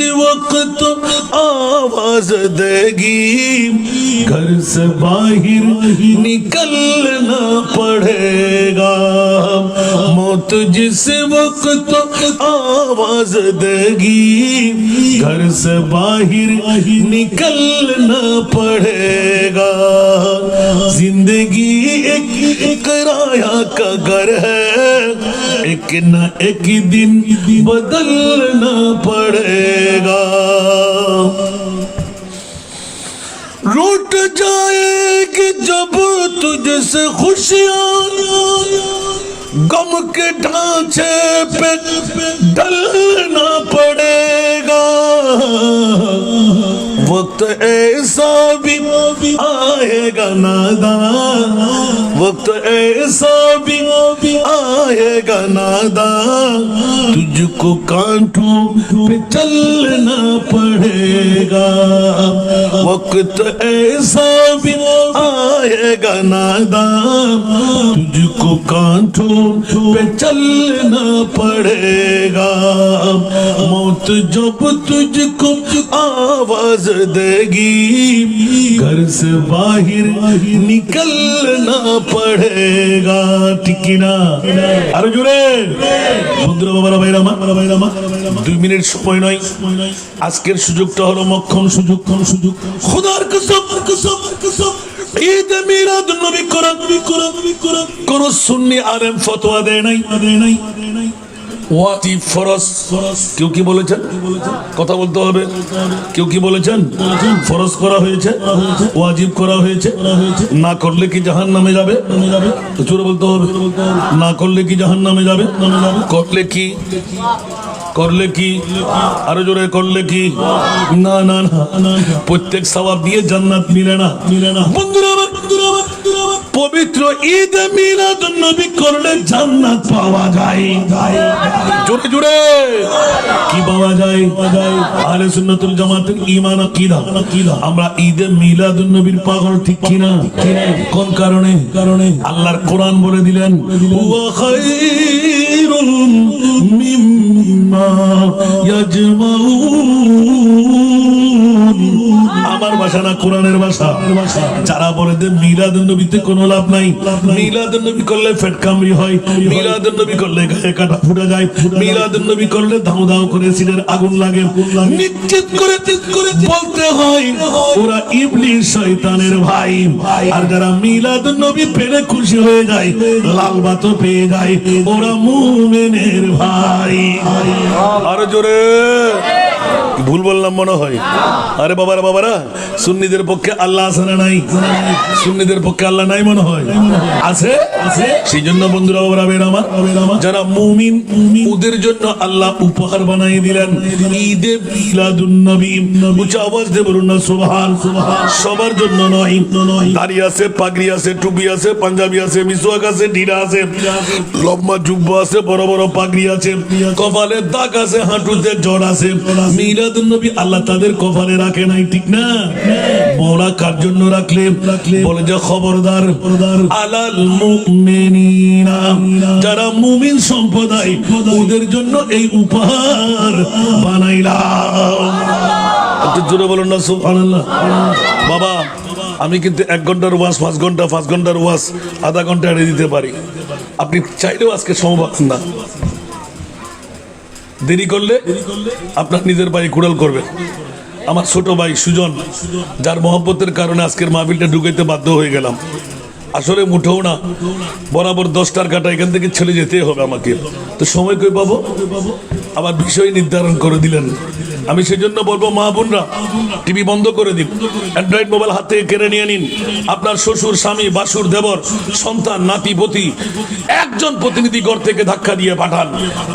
وقت آواز دے گی۔ گھر سے باہر نکلنا پڑے گا۔ موت جس وقت آواز دے گی۔ گھر سے باہر نکلنا پڑے گا۔ زندگی ایک کرایا کا گھر ہے۔ ایک نہ ایک دن بدلنا پڑے जाएगी जब तुझसे खुशियाँ गम के ढांचे पे ढलना पड़ेगा वक्त ऐसा भी आएगा नादान وقت ایسا بھی آئے گا نادا، تجھ کو کانٹوں پہ چلنا پڑے گا۔ وقت ایسا بھی آئے گا نادا، تجھ کو کانٹوں پہ چلنا پڑے گا۔ موت جب تجھ کو آواز دے گی، گھر سے باہر نکلنا পড়েগা, ঠিক না আরও জুড়ে বন্ধুরা, বাবারা ভাইরা আমার ভাইরা আমার দুই মিনিট সময় নয়। আজকের সুযোগটা হলো মক্ষণ সুযোগ কোন সুযোগ। খোদার কসম কসম কসম। ঈদ মিলাদ নবী কোরআন কোরআন কোন সুন্নি আলেম ফতোয়া দেয় নাই দেয় নাই? ওয়াজিব ফরজ কেউ কি বলেছেন? কথা বলতে হবে। কেউ কি বলেছেন? ফরজ করা হয়েছে। ওয়াজিব করা হয়েছে। না করলে কি জাহান নামে যাবে জোরে বলতে হবে। না করলে কি জাহান নামে যাবে? করলে কি? করলে কি? আরও জোরে করলে কি? না না না। প্রত্যেক সওয়াব দিয়ে জান্নাত মিলে না। বন্ধুরা, আমার পবিত্র ঈদ মিলাদ নবী করলে জান্নাত পাওয়া যায়। জোরে জোরে। কি পাওয়া যায়? আহলে সুন্নাতুল জামাতের ঈমান আকীদা আমরা ঈদে মিলাদুন নবীর পাগল ঠিক কিনা? কোন কারণে? কারণে আল্লাহর কোরআন বলে দিলেন ওয়া খায়রুম মিম্মা ইয়াজমাউন আমার ভাষা না কোরআনের ভাষা? যারা বলে যে মিলাদ নবীতে কোনো লাভ নাই মিলাদ নবী করলে ফেট কামড়ি হয় মিলাদ নবী করলে গায়ে কাটা ফুটে যায় মিলাদ নবী করলে ধাউ ধাউ করে সিনের আগুন লাগে। নিশ্চিত করে করে বলতে হয়, ওরা ইবলিস শয়তানের ভাই। আর যারা মিলাদ নবী পেলে খুশি হয়ে যায়, লাল বাতো পেয়ে যায়, ওরা মুমিনের ভাই। আর জোরে। ভুল বললাম মনে হয়? আরে বাবারা বাবারা, সুন্নিদের পক্ষে আল্লাহ আছে না নাই? সুন্নিদের পক্ষে আল্লাহ নাই মনে হয়? আছে? সেই জন্য বন্ধুরা, বাবারা, বের আমার। যারা মুমিন, ওদের জন্য আল্লাহ উপহার বানিয়ে দিলেন। ঈদে মিলাদুন নবী। উচ্চ আওয়াজ দিয়ে বলুন না, সুবহান। সবার জন্য নয়। দাড়ি আছে, পাগড়ি আছে, টুপি আছে, পাঞ্জাবি আছে, মিসওয়াক আছে ঢিলা আছে, লম্বা জুব্বা আছে, বড় বড় পাগড়ি আছে, কপালে দাগ আছে, হাঁটুতে জ্বর আছে নবী আল্লাহ তাদের কপালে রাখে নাই, ঠিক না? মোরা কার জন্য রাখলে? বলে খবরদার, আলাল যারা মুমিন সম্প্রদায়, ওদের জন্য এই উপহার বানাইলাম। বলুন না বাবা, আমি কিন্তু এক ঘণ্টার ওয়াজ, পাঁচ ঘণ্টা, পাঁচ ঘণ্টার ওয়াজ, আধা ঘণ্টা এড়ে দিতে পারি। আপনি চাইলেও আজকে সম্ভব না। দেরি করলে আপনার নিজের ভাই কুড়াল করবে। আমার ছোট ভাই সুজন, যার মহব্বতের কারণে আজকের মাহবিলটা ঢুকাইতে বাধ্য হয়ে গেলাম। আসলে মুঠেও না, বরাবর দশটার কাটা এখান থেকে ছেড়ে যেতে হবে আমাকে। তো সময় কই পাবো? আবার বিষয় নির্ধারণ করে দিলেন। আমি সেজন্য বলব মা বোনরা টিভি বন্ধ করে দিন। অ্যান্ড্রয়েড মোবাইল হাত থেকে কেড়ে নিয়ে নিন। আপনার শ্বশুর স্বামী বাসুর দেবর সন্তান নাতি পতি একজন প্রতিনিধি ঘর থেকে ধাক্কা দিয়ে পাঠান।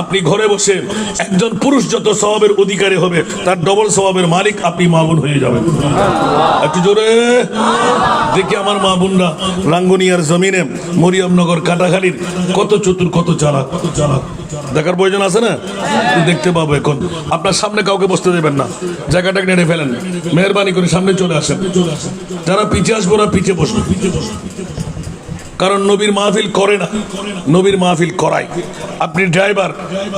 আপনি ঘরে বসে একজন পুরুষ যত স্বভাবের অধিকারী হবে তার ডবল স্বভাবের মালিক আপনি মা বোন হয়ে যাবেন। একটু জোরে। দেখি আমার মা বোনরা রাঙ্গুনিয়ার জমিনে মরিয়মনগর কাটাখালীর কত চতুর কত চালাক কত চালাক। দেখার প্রয়োজন আছে না? দেখতে পাবো এখন। আপনার সামনে কাউকে বসতে দেবেন না। জায়গাটাকে নেড়ে ফেলেন। মেহরবানি করে সামনে চলে আসেন। যারা পিছিয়ে আসব, ওরা পিছিয়ে বসবে। কারণ নবীর মাহফিল করে না। নবীর মাহফিল করায়। আপনি ড্রাইভার,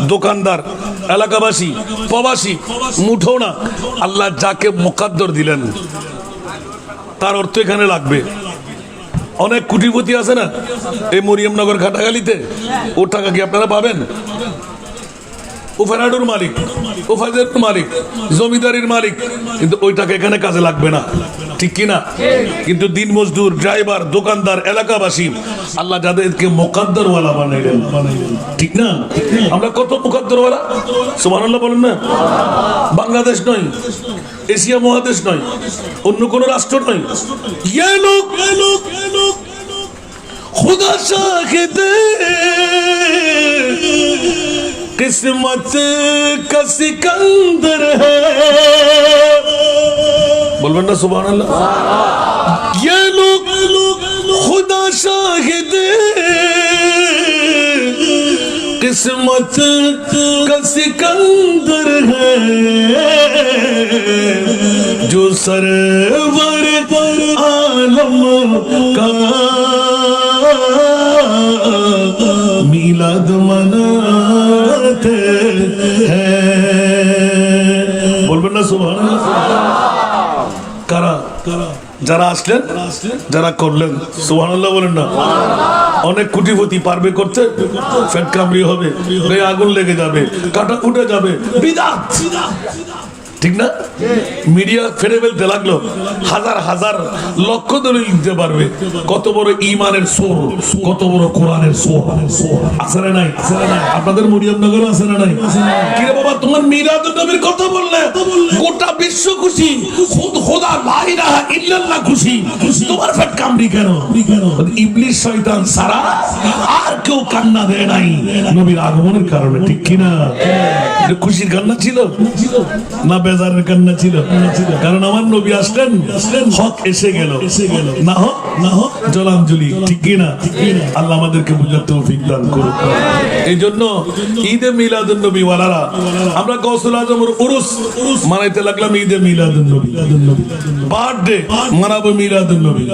দোকানদার, এলাকাবাসী, প্রবাসী মুঠো না আল্লাহ যাকে মোকাদ্দর দিলেন, তার অর্থ এখানে লাগবে। অনেক কুটিপতি আছে না? এই মরিয়মনগর ঘাটাগালিতে? ওর টাকা কি আপনারা পাবেন? ও ফেরাডুর মালিক, ও ফাইজের মালিক, জমিদারির মালিক, কিন্তু ওই টাকা এখানে কাজে লাগবে না। ঠিক কিনা? কিন্তু দিন মজদুর, ড্রাইভার, দোকানদার, এলাকাবাসী, আল্লাহ যাদেরকে মোকাদ্দরওয়ালা বানাইলেন। ঠিক না? আমরা কত মোকাদ্দরওয়ালা? সুবহানাল্লাহ বলেন না। বাংলাদেশ নয়, এশিয়া মহাদেশ নয়, অন্য কোনো রাষ্ট্র নয়। লোক লোক লোক خدا شاہد قسمت کا سکندر ہے۔ بول بندہ، سبحان اللہ۔ یہ لوگ خدا شاہد قسمت کا سکندر ہے۔ جو سرور عالم کا মিলাদ মানাতে বলবেন না সুভান কারা? কারা যারা আসলেন, যারা করলেন সুহানাল্লাহ বলেন না। অনেক কুটিপতি পারবে করতে ফ্যাট কামড়ি হবে আগুন লেগে যাবে, কাটা উঠে যাবে, বিদাত। ঠিক না? মিডিয়া ফেরে ফেলতে লাগল। হাজার হাজার লক্ষ দলিল দিতে পারবে। কত বড় ইমানের সোর, কত বড় কোরআনের সোর। আছে না নাই? আপনাদের মুরিয়ামনগর আছে না নাই? কিরে বাবা, তোমার মিলাদ নবীর কথা বললে? গোটা বিশ্ব খুশি। খুদ, খোদা, লা ইলাহা ইল্লাল্লাহ খুশি। তোমার ফেট কামড়ি কেন? ইবলিস শয়তান সারা আর কেউ কান্না দেয় নাই। নবীর আগমনের কারণে, ঠিক কিনা? খুশির কান্না ছিল? না বেজারের কান্না ছিল। কারণ আমার নবী আসলেন, হক এসে গেল। এসে গেল না হোক না হোক, জলাঞ্জলি। ঠিক কিনা? আল্লাহ আমাদেরকে বুঝার তৌফিক দান করুক। এই জন্য ঈদে মিলাদুন নবী ওয়ালারা, আমরা গৌসুল আজমের উরুস মানাইতে লাগলাম ঈদে মিলাদুন নবী বার্থডে মানাবো মিলাদুন নবী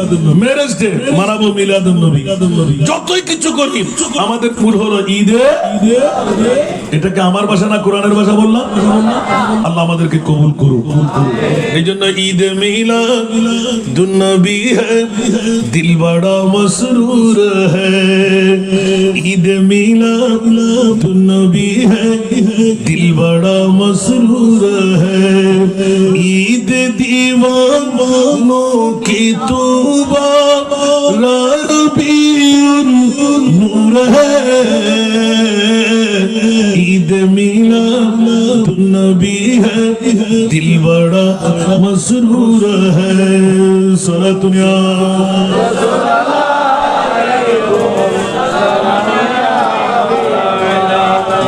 ম্যারেজ ডে মানাবো মিলাদুন নবী যতই কিছু করি, আমাদের মূল হলো ঈদে ঈদে এটাকে আমার ভাষা না কোরআনের ভাষা বললাম? আল্লাহ আমাদেরকে কবুল করুক। এই জন্য হ্যাঁ, হ্যাঁ। হ্যাঁ, ঈদ মিলা দুনবী দিল বড়া মসরুর ঈদ মিলা দুনবী দিল বড়া মসরুর ঈদ দিওয়ানো কি তুবা রবি নূর হ্যাঁ। عید میلا تو نبی ہے، دل بڑا مسرور ہے۔ سر دنیا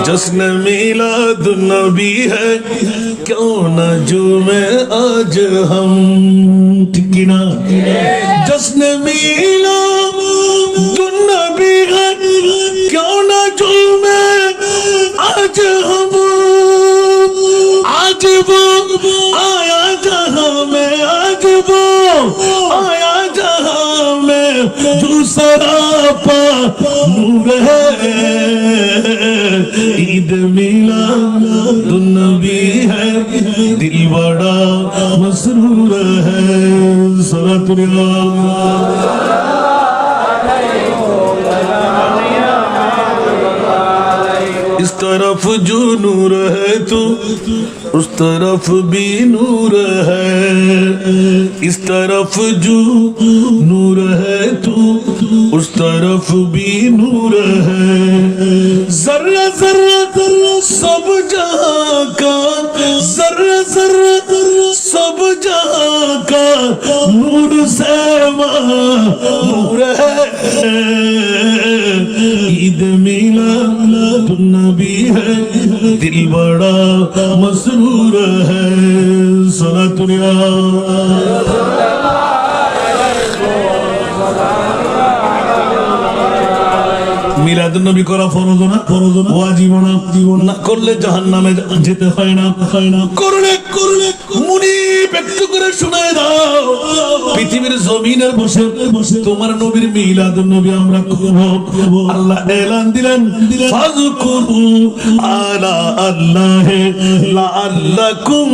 جسن میلا تو نبی ہے، کیوں نہ جو میں آج ہم ٹکنا جسن میلا تو نبی ہے आज वो आया जहां में आज वो आया जहां में जो सरापा नूर है ईद मिला नबी है दिल बड़ा मसरूर है सरातुल्ला اس طرف جو نور ہے تو اس طرف بھی نور ہے۔ اس طرف جو نور ہے تو اس طرف بھی نور ہے۔ ذرہ ذرہ ذرہ سب جہاں کا ذرہ ذرہ ذرہ سب جہاں کا نور سیما दिल बड़ा मसरूर है सला दुनिया मिला মিলাদুন নবী করা ফরজ না ফরজ না ওয়াজিব না জীবন না করলে জাহান্নামে যেতে হয় না হয় না করলে করলে মুনি একটু করে শুনে দাও পৃথিবীর জমিনের বসে বসে তোমার নবীর মিলাদুন নবী আমরা করব। আল্লাহ এলান দিলেন আলা আল্লাহি লাআল্লাকুম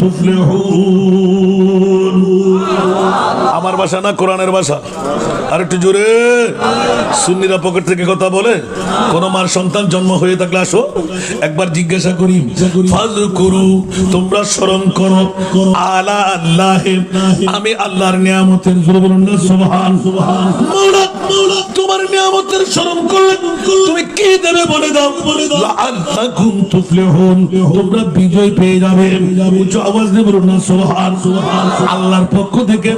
তুফলিহুন। আমার ভাষা না কোরআনের ভাষা? আর একটু জোরে। সুন্নিরা পকেট থেকে কথা বলে, কোন মার সন্তান জন্ম হয়ে থাকলে আসো, একবার জিজ্ঞাসা করি। ফাজ করু তোমরা স্মরণ করো। আলা আল্লাহ, আমি আল্লাহর নিয়ামতের জোরে বলুন না সুবহান। মাওলা নিয়ামতের তুমি কি দেবে বলে দাও। বলে দাও তোমরা বিজয় পেয়ে যাবে। আওয়াজ না আল্লাহর পক্ষ থেকে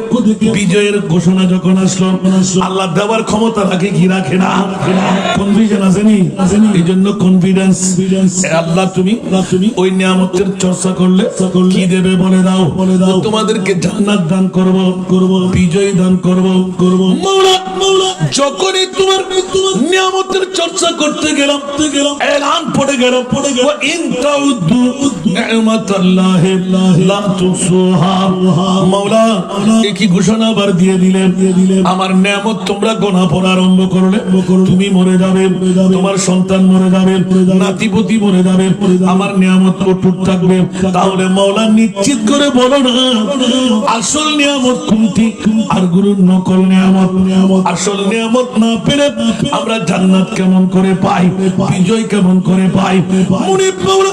বিজয়ের ঘোষণা যখন আসলো, আল্লাহ দেওয়ার ক্ষমতা রাখে কি রাখে না। কনফিউশন আসেনি? এই জন্য কনফিডেন্স আল্লাহ তুমি তুমি ওই নিয়ামতের চর্চা করলে কি দেবে বলে দাও। বলে দাও তোমাদেরকে জান্নাত দান করব করব বিজয় দান করব করব। মৌলা মৌলা। যখনই আমার নিয়ামত তোমরা গোনা পড়া আরম্ভ করলে, তুমি মরে যাবে, তোমার সন্তান মরে যাবে, নাতিপতি মরে যাবে, আমার নিয়ামত অটুট থাকবে। তাহলে মাওলা নিশ্চিত করে বলো না, আসল নিয়ামত কোনটি? আর গুরুর নকল নিয়ামত নিয়ামত। আসল নিয়ামত না পেরে আমরা জান্নাত কেমন করে পাই? বিজয় কেমন করে পাই? মনে পাওলা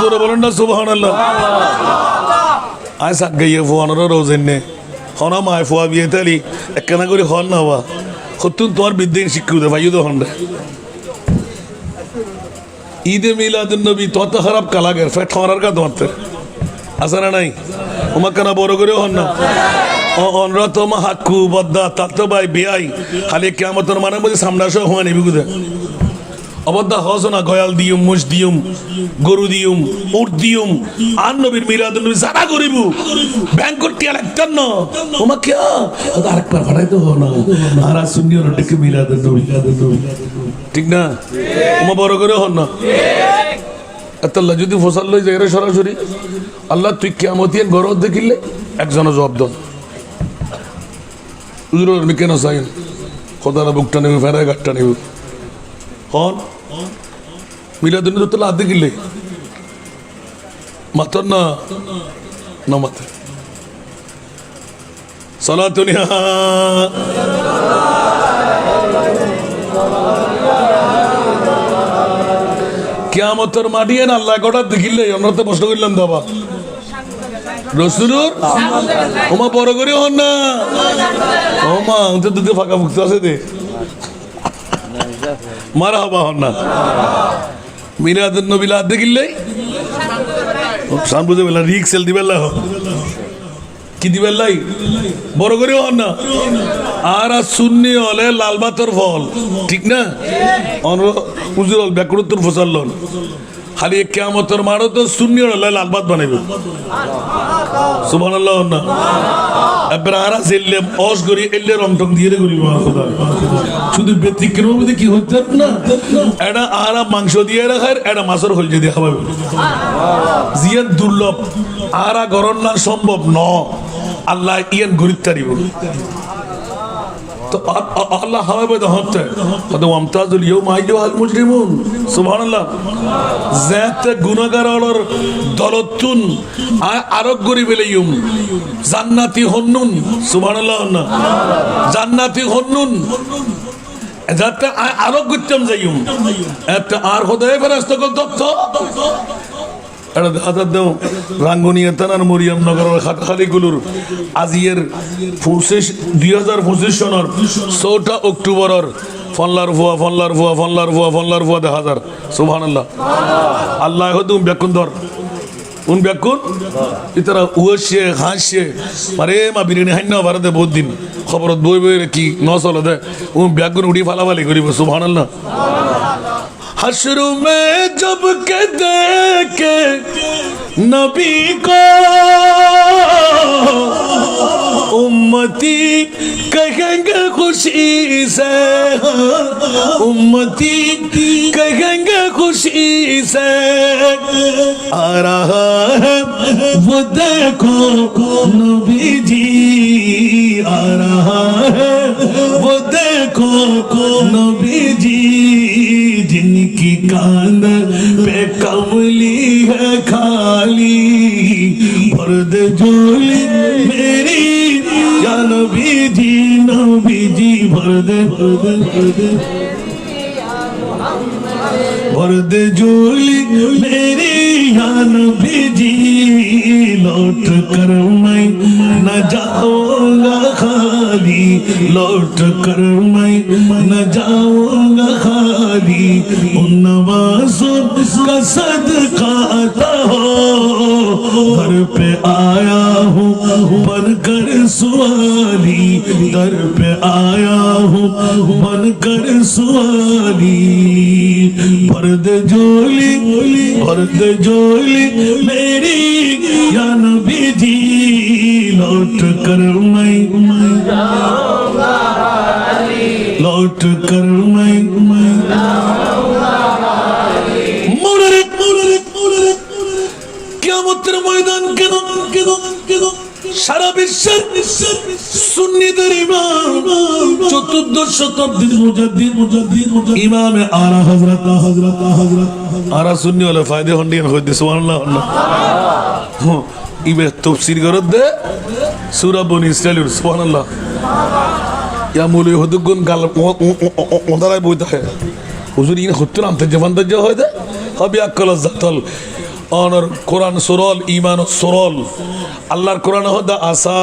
জোরে না হওয়া সত্যি তোমার বিদ্যে শিক্ষিত ভাইও তো হন ঈদে মিলাদুন নবী তত খারাপ কালাগের ফেট হরার কা তোমার আছে না নাই? তোমার কেন বড় করে হন না। অনরা তোমা হাক্কু বদ্দা তাত ভাই বিয়াই। খালি কেমতর মানে বলছে সামনে আসো হওয়া নিবি অবদ্ধা হস না গয়াল দিউম মুস দিউম গরু দিউম উট দিউম আর নবীর মিলাদ নবী যারা করিব ব্যাংক করতে লাগতেন না তোমার কে আরেকবার ভাড়াই তো না। আর আর শুনি ওর ডেকে মিলাদ ঠিক না? তোমার বড় করে হন না। আল্লাহ যদি ফসল লই যায় সরাসরি, আল্লাহ তুই কেমতিয়ান গরজ দেখিলে একজনের জবাব দন হুজুর আমি কেন চাই? খোদারা বুকটা নেবে ফেরায় গাটটা নেবে। হন। মিলাদুন তো লাদ গিলে মাতর না না মাতে সলাতুনিয়া আল্লাহ কটা দেখিলে আমরা প্রশ্ন করলাম দাবা রসুলুর ওমা বড় করে হন না ওমা তো দুটো ফাঁকা মুক্ত আছে দে মারা হবা হন না মিরাদুন নবিলা দেখিলে? সান বুঝে বেলা রিক সেল দিবেলা কি দিবেলাই বড় করে হন না? আর আর শূন্য হলে লাল বাতর ফল। ঠিক না? অন উজুর ব্যাকুরত্তর ফসল লন। খালি কেমতর মারো তো শূন্য হলে লাল ভাত বানাইবে জেললে অস রং টং দিয়ে শুধু ব্যতিক্রম কি না? আরা মাংস দিয়ে মাছের জিয়ান দুর্লভ, আরা না সম্ভব, ন। আল্লাহ ইয়ান গরিত্তারিব তো আ- আ- আল্লাহ হাওয়াবে হতে। হতে ওয়ামতাজুল ইয়াউমা আইয়ুহাল মুজরিমুন। সুবহানাল্লাহ। জাতে গুনাহগার অলর দলতুন, আ- আরোগ করি বেলাইম জান্নাতি হন্নুন। সুবহানাল্লাহ না। জান্নাতি হন্নুন। যাতে আরোগ করতাম যাইম একটা আর হতে ফেরাস্ত তথ্য এটা হাতার দেও। রাঙ্গনিয়া থানার মরিয়াম নগরের খাটাখালিগুলোর আজিয়ের পঁচিশ, দুই হাজার পঁচিশ সনের চৌঠা অক্টোবরের ফল্লার ভুয়া ফল্লার ভুয়া দেখা হাজার সুবহান আল্লাহ আল্লাহ হয়তো ব্যাকুন ধর। উন ব্যাকুন? ইতারা উয়সে হাসে। আরে মা বিরিয়ানি হান্য ভারতে বহুত দিন। খবরত বই বই কি নচল দে। উন ব্যাকুন উড়ি ফালাফালি করিব সুবহান আল্লাহ حشر میں جب کے دیکھے نبی کو امتی کہیں گے خوشی سے، امتی کہیں گے خوشی سے۔ آ رہا ہے وہ دیکھو نبی جی آ رہا ہے وہ دیکھو देखो नबी जी जिनकी कान पे कमली है खाली भरद झोली मेरी या नबी जी नबी जी भरद भरद भरद भरद झोली मेरी या नबी जी लौट कर मैं न जाऊंगा खाली लौट कर मैं न जाऊंगा खाली उन नवाजों का सदका आता हो घर पे आया हूँ बनकर सुवाली سوالی در پہ آیا ہوں بن کر سوالی برد جولی برد جولی میری یا نبی جی لوٹ کر میں لوٹ کر میں مورک مورک مورک قیامت ميدان كده كده كده সারা বিশ্বের সুন্নিদের ইমাম, চতুর্দশ শতাব্দীর মুজাদ্দিদ মুজাদ্দিদ ইমামে আরা হযরত হযরত হযরত আরা সুন্নি হলে ফায়দে হন্ডিয়ান হইতে সুবহানাল্লাহ হুম ইবে তফসির করত দে, সূরা বনি ইসরাইল সুবহানাল্লাহ। ইয়া মুলি হদুগুন গাল ওদারাই বইতে হয় হুজুর ইন হত্তর আনতে জবান দজ্জা হয় দে। হবে আকল জাতল অনর কোরআন সরল ইমান সরল। আল্লাহর কোরআন হদা আসা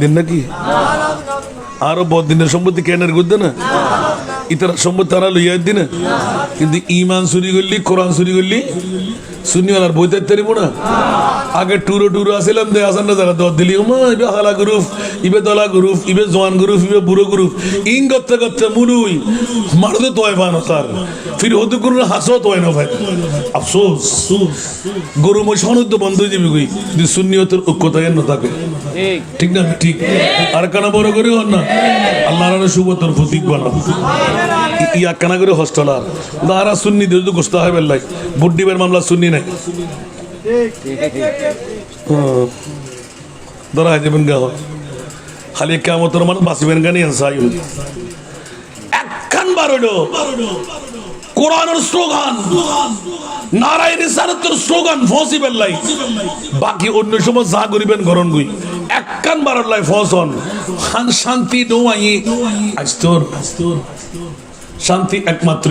দিন নাকি? আরও বহুত দিনের সম্পত্তি কেনের গুদ্দে না? ইতারা সম্পত্তি তারা লইয়া দিন। কিন্তু ইমান চুরি করলি, কোরআন চুরি করলি সুনিওয়ালার বইতে তারিব না? আগে টুরো টুরো আসিলাম দে আসান না যারা দর দিলি। মা ইবে হালা গ্রুপ ইবে দলা গ্রুপ ইবে জওয়ান গ্রুপ ইবে বুড়ো গ্রুপ ইং করতে করতে মুরুই মারতে তোয় পানো স্যার ফির হতে করুন হাসো তোয় না ভাই। আফসোস। গরু মই সনদ বন্ধ হয়ে যাবে কই? যদি সুন্নিয়তের ঐক্যতা এর না থাকে। ঠিক। না? ঠিক। আর কানা বড় করে হন না। আল্লাহ রানা শুভ তোর প্রতীক বানা ই- ইয়া কানা করে হস্টেল আর। দারা সুন্নি দিয়ে তো গোস্তা হয় বেল্লাই বুড্ডিবের মামলা সুন্নি নাই। ধরা হয় যাবেন গা। খালি কেমতর মানে বাঁচিবেন গানি সাই একখান বারোডো কোরআনের স্লোগান। নারায়ণ ইসারতের স্লোগান ফসিবেল লাই বাকি অন্য সময় যা করিবেন গরণ গুই একখান বারোর লাই ফসন। শান্তি নোয়াই আজ তোর শান্তি একমাত্র